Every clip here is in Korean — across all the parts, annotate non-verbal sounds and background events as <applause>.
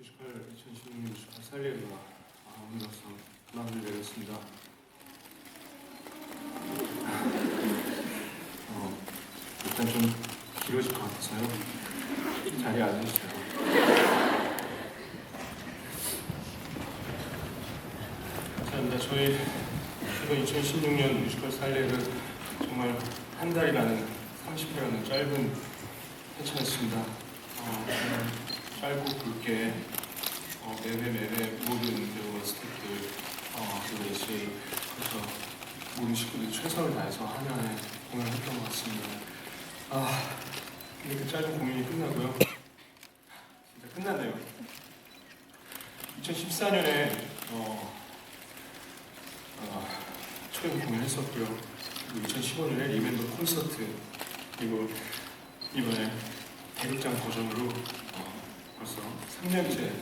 2016년 살리가 아, 오늘로서 마음을 내렸습니다. 어, 일단 좀 길어질 것 같아서요. 자리에 앉으시죠. 감사합니다. 저희 이번 2016년 뮤지컬 살레를 정말 한 달이라는 30회라는 짧은 회차였습니다. 어, 짧고 굵게 어, 매회 매회 모든 배우와 스태프들 어, 그리고 SJ 그래서 모든 식구들이 최선을 다해서 한 해에 공연을 했던 것 같습니다. 아 이렇게 짧은 공연이 끝나고요. 진짜 끝났네요. 2014년에 어, 어, 초연 공연했었고요. 그리고 2015년에 리멤버 콘서트 그리고 이번에 대극장 버전으로 어, 벌써 3년째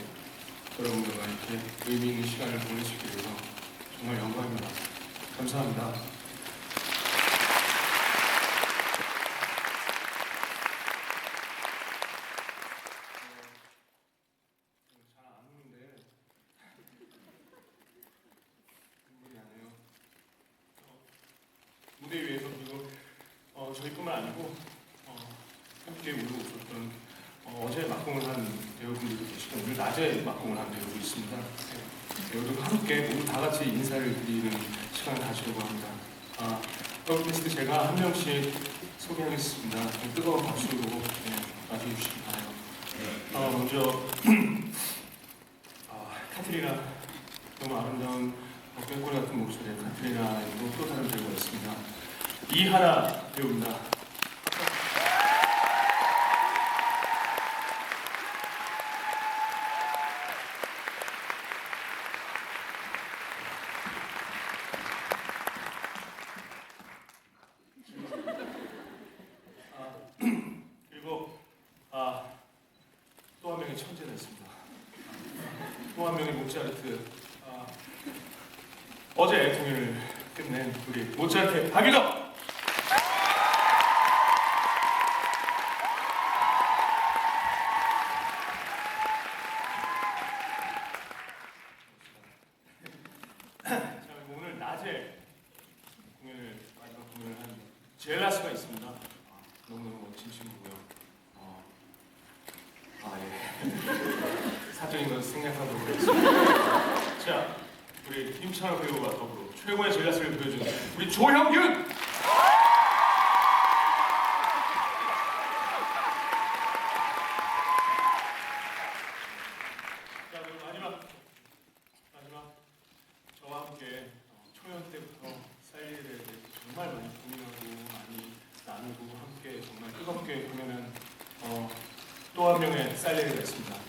여러분들과 이렇게 의미 있는 시간을 있게 돼서 정말 영광입니다. 감사합니다. 무대 위에서 그리고 어, 저희뿐만 아니고 어, 함께 울고 웃었던 어, 제 막공을 한 배우분들도 계시고 오늘 낮에 막공을 한 배우도 있습니다. 네, 배우들과 함께 모두 다 같이 인사를 드리는 시간을 가지려고 합니다. 아, 더블캐스트 제가 한 명씩 소개하겠습니다. 좀 뜨거운 박수로 네, 맞이해 주시기 바라요. 어, 먼저 <clears throat> 아, 카트리나 너무 아름다운 어, 꾀꼬리 같은 목소리의 카트리나에도 또 다른 배우가 있습니다. 이하나 배우입니다. 아, 그리고 아, 또 한 명의 천재가 있습니다. 또 한 명의 모차르트. 아, 어제 공연을 끝낸 우리 모차르트 박유정. 자, 그리고 오늘 낮에 공연을 마지막 공연을 한 젤라스가 있습니다. 아, 너무너무 멋진 친구고요. 어, 아 예. 사적인 건 생략하도록 하겠습니다. 자, 우리 힘찬호 배우와 더불어 최고의 젤라스를 보여주는 우리 조형균. 자, 그리고 마지막 마지막 저와 함께 어, 초연 때부터 사이에 대해 정말 많이 고민하고 많이 나누고 함께 정말 뜨겁게 공연한 어, 또 한 명의 쌀레리가 있습니다.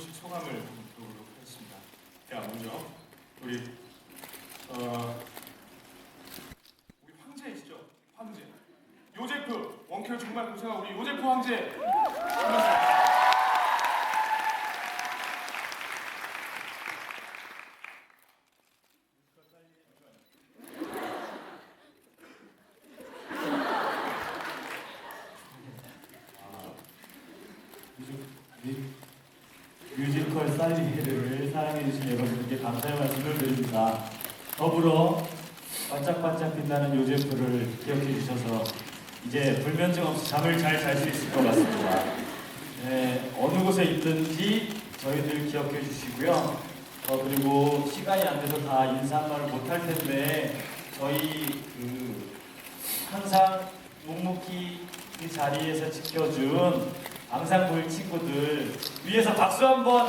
번씩 소감을 들어보도록 하겠습니다. 자 먼저 우리 어, 우리 황제이시죠? 황제 요제프 원큐 정말 고생하고 우리 요제프 황제 반갑습니다. 뮤직- 뮤지컬 사이리를 사랑해주신 여러분께 감사의 말씀을 드립니다. 더불어 반짝반짝 빛나는 요제프를 기억해 주셔서 이제 불면증 없이 잠을 잘 잘 수 있을 것 같습니다. 네, 어느 곳에 있든지 저희들 기억해 주시고요. 어, 그리고 시간이 안 돼서 다 인사 한 말을 못할 텐데 저희 그 항상 묵묵히 이 자리에서 지켜준 앙상블 친구들 위에서 박수 한번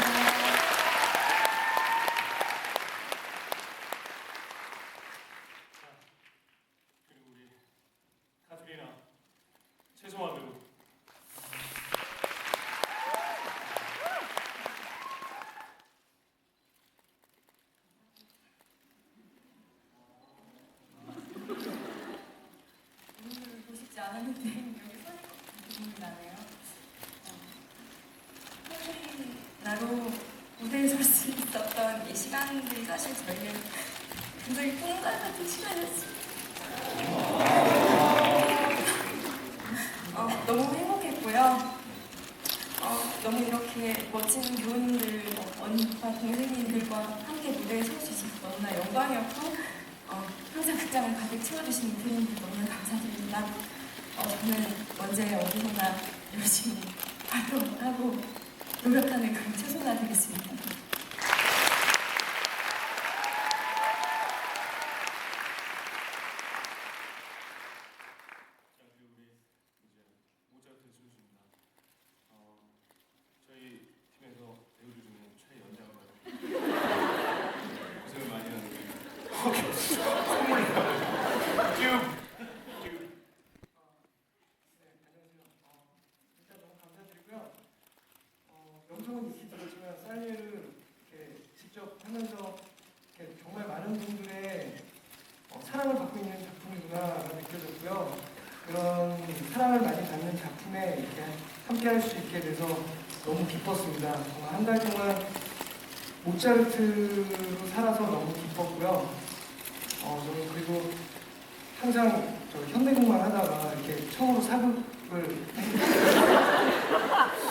이 시간들이 사실 저희는 굉장히 꿈과 같은 시간이었습니다. 어, 너무 행복했고요. 어, 너무 이렇게 멋진 교우님들, 어, 언니와 동생님들과 함께 무대에 설 수 있어서 너무나 영광이었고 어, 항상 극장을 가득 채워주신 이태님들 너무나 감사드립니다. 어, 저는 언제 어디서나 열심히 활동하고 노력하는 그런 최선화 되겠습니다. 자 그리고 우리 이제 모차르트 순수입니다. 어, 저희 팀에서 배우들 중에 최연장가요. 고생을 많이 하는데 선물을 받아요. 지금 지금 네, 안녕하세요. 어, 일단 너무 감사드리고요. 어, 명성은 익히지만 쌀리를 이렇게 직접 하면서 정말 많은 분들의 어, 사랑을 받고 있는 작품이구나가 느껴졌고요. 그런 사랑을 많이 받는 작품에 이렇게 함께 할 수 있게 돼서 너무 기뻤습니다. 정말 한 달 동안 모차르트로 살아서 너무 기뻤고요. 어, 저는 그리고 항상 저 현대곡만 하다가 이렇게 처음으로 사극을 <laughs>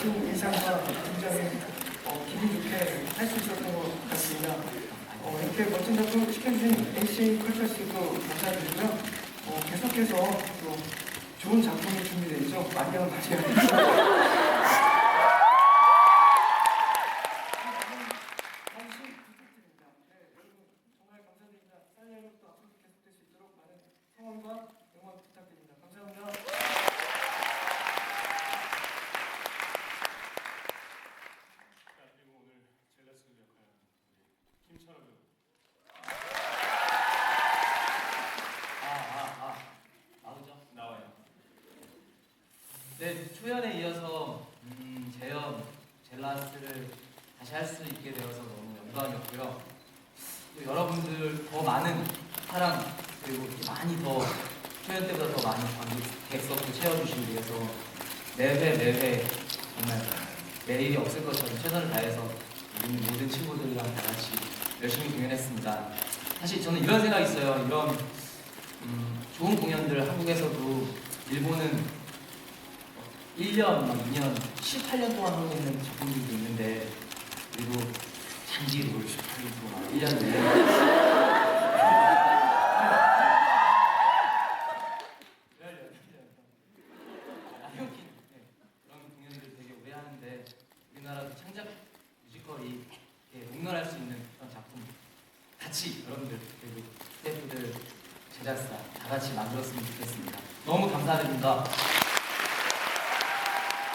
10% 이상과 굉장히 어, 기분 좋게 할 수 있었던 것 같습니다. 어, 이렇게 멋진 작품 시켜주신 AC 컬처스도 감사드리고요. 어, 계속해서 또 좋은 작품이 준비되어 있죠. 만년 다시 하겠습니다. 수 있게 되어서 너무 영광이었고요. 또 여러분들 더 많은 사랑 그리고 많이 더 초연 때보다 더 많은 관객석을 채워주시기 위해서 매회 매회 정말 내일이 없을 것처럼 최선을 다해서 모든 친구들이랑 다 같이 열심히 공연했습니다. 사실 저는 이런 생각이 있어요. 이런 음, 좋은 공연들 한국에서도 일본은 1년, 막 2년, 18년 동안 하고 있는 작품들도 있는데 그리고 장기로 18년 동안 1년, 2년 아니요, 네, 그런 공연들 되게 오래 하는데 우리나라도 창작 뮤지컬이 롱런할 수 있는 그런 작품 같이 여러분들 그리고 스태프들 제작사 다 같이 만들었으면 좋겠습니다. 너무 감사드립니다.